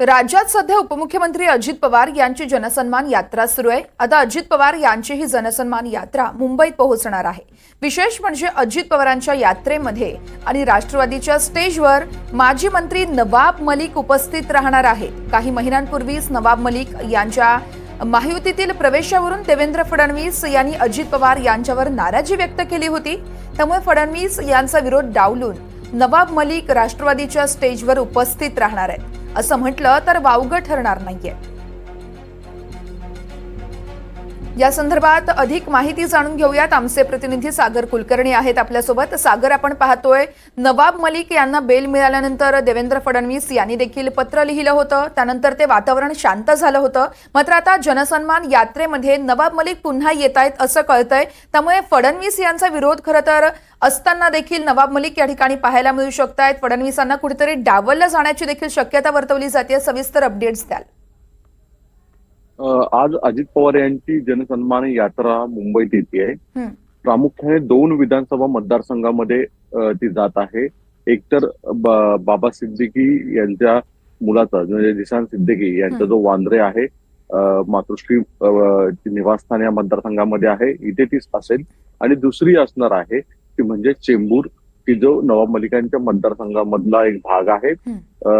राज्यात सध्या उपमुख्यमंत्री अजित पवार यांची जनसन्मान यात्रा सुरू आहे. आता अजित पवार यांची ही जनसन्मान यात्रा मुंबईत पोहोचणार आहे. विशेष म्हणजे अजित पवारांच्या यात्रेमध्ये आणि राष्ट्रवादीच्या स्टेजवर माजी मंत्री नवाब मलिक उपस्थित राहणार आहेत. काही महिन्यांपूर्वीच नवाब मलिक यांच्या महायुतीतील प्रवेशावरून देवेंद्र फडणवीस यांनी अजित पवार यांच्यावर नाराजी व्यक्त केली होती. त्यामुळे फडणवीस यांचा विरोध डावलून नवाब मलिक राष्ट्रवादीच्या स्टेजवर उपस्थित राहणार आहेत. असं म्हटलं तर वावगं ठरणार नाहीये. या संदर्भात अधिक माहिती जाणून घेऊयात. आमचे प्रतिनिधी सागर कुलकर्णी आहेत आपल्यासोबत. सागर आपण पाहतोय नवाब मलिक यांना बेल मिळाल्यानंतर देवेंद्र फडणवीस यांनी देखील पत्र लिहिलं होतं. त्यानंतर ते वातावरण शांत झालं होतं. मात्र आता जनसन्मान यात्रेमध्ये नवाब मलिक पुन्हा येत आहेत असं कळतंय. त्यामुळे फडणवीस यांचा विरोध खरं तर असताना देखील नवाब मलिक या ठिकाणी पाहायला मिळू शकत आहेत फडणवीसांना कुठेतरी डावललं जाण्याची देखील शक्यता वर्तवली जाते. सविस्तर अपडेट्स द्याल. आज अजित पवार यांची जनसन्मान यात्रा मुंबईत येते आहे. प्रामुख्याने दोन विधानसभा मतदारसंघामध्ये ती जात आहे. एकतर ब- बाबा सिद्दीकी यांच्या मुलाचा म्हणजे जिशान सिद्दीकी यांचा. जो वांद्रे आहे मातृश्री निवासस्थान या मतदारसंघामध्ये आहे. इथे ती असेल. आणि दुसरी असणार आहे ती म्हणजे चेंबूर की जो नवाब मलिकांच्या मतदारसंघामधला एक भाग आहे.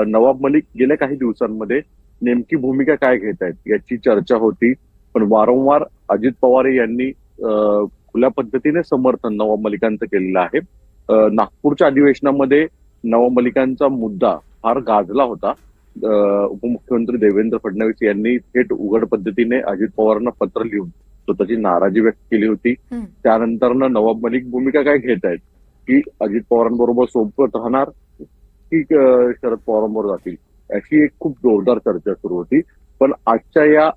नवाब मलिक गेल्या काही दिवसांमध्ये नेमकी भूमिका काय घेत आहेत याची चर्चा होती. पण वारंवार अजित पवार यांनी खुल्या पद्धतीने समर्थन नवाब मलिकांचं केलेलं आहे. नागपूरच्या अधिवेशनामध्ये नवाब मलिकांचा मुद्दा फार गाजला होता. उपमुख्यमंत्री देवेंद्र फडणवीस यांनी थेट उघड पद्धतीने अजित पवारांना पत्र लिहून स्वतःची नाराजी व्यक्त केली होती. त्यानंतर नवाब मलिक भूमिका काय घेत आहेत? की अजित पवारांबरोबर सोबत राहणार? की शरद पवारांबरोबर जातील? अशी एक खूप जोरदार चर्चा सुरू होती. पण आजच्या या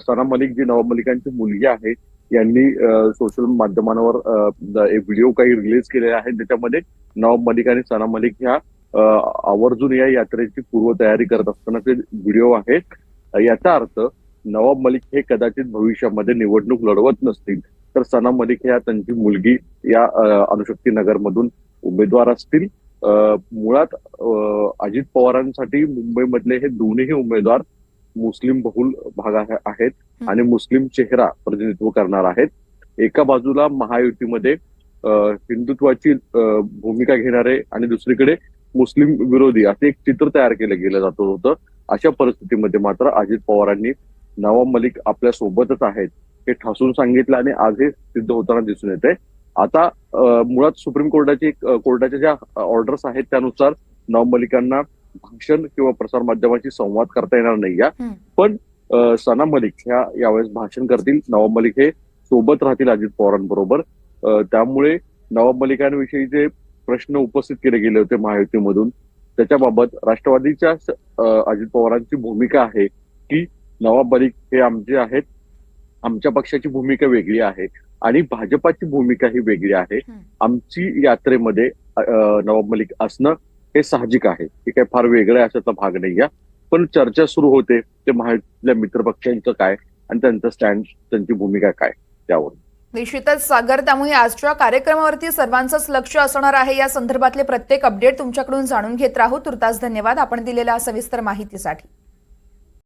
सना मलिक जी नवाब मलिकांची मुलगी आहे यांनी सोशल माध्यमांवर एक व्हिडिओ काही रिलीज केलेले आहेत त्याच्यामध्ये नवाब मलिक आणि सना मलिक ह्या आवर्जून या यात्रेची पूर्वतयारी करत असतानाचे व्हिडिओ आहेत. याचा अर्थ नवाब मलिक हे कदाचित भविष्यामध्ये निवडणूक लढवत नसतील तर सना मलिक ह्या त्यांची मुलगी या अ, अणुशक्ती नगरमधून उमेदवार असतील. मुळात अजित पवारांसाठी मुंबईमधले हे दोन्ही उमेदवार मुस्लिम बहुल भाग आहे- आहेत. आणि मुस्लिम चेहरा प्रतिनिधित्व करणार आहेत. एका बाजूला महायुतीमध्ये हिंदुत्वाची भूमिका घेणारे आणि दुसरीकडे मुस्लिम विरोधी असे एक चित्र तयार केलं गेलं जात होतं. अशा परिस्थितीमध्ये मात्र अजित पवारांनी नवाब मलिक आपल्या सोबतच आहेत हे ठासून सांगितलं आणि आज हे सिद्ध होताना दिसून येते आता मुळात सुप्रीम कोर्टाची कोर्टाच्या ज्या ऑर्डर्स आहेत त्यानुसार नवाब मलिकांना भाषण किंवा प्रसार माध्यमाशी संवाद करता येणार नाही या. पण सना मलिक ह्या यावेळेस भाषण करतील. नवाब मलिक हे सोबत राहतील अजित पवारांबरोबर. त्यामुळे नवाब मलिकांविषयी जे प्रश्न उपस्थित केले गेले होते महायुतीमधून त्याच्याबाबत राष्ट्रवादीच्या अजित पवारांची भूमिका आहे की नवाब मलिक हे आमचे आहेत आमच्या पक्षाची भूमिका वेगळी आहे आणि भाजपाची भूमिका ही वेगळी आहे. आमची यात्रेमध्ये नवाब मलिक असणं हे साहजिक आहे. हे काही फार वेगळं आहे अशाचा भाग नाही या पण चर्चा सुरू होते ते महायुतीतल्या मित्रपक्षांचं काय आणि त्यांचं स्टँड त्यांची भूमिका काय त्यावर. निश्चितच सागर त्यामुळे आजच्या कार्यक्रमावरती सर्वांचंच लक्ष असणार आहे. या संदर्भातले प्रत्येक अपडेट तुमच्याकडून जाणून घेत राहू. तुर्तास धन्यवाद. आपण दिलेल्या सविस्तर माहितीसाठी.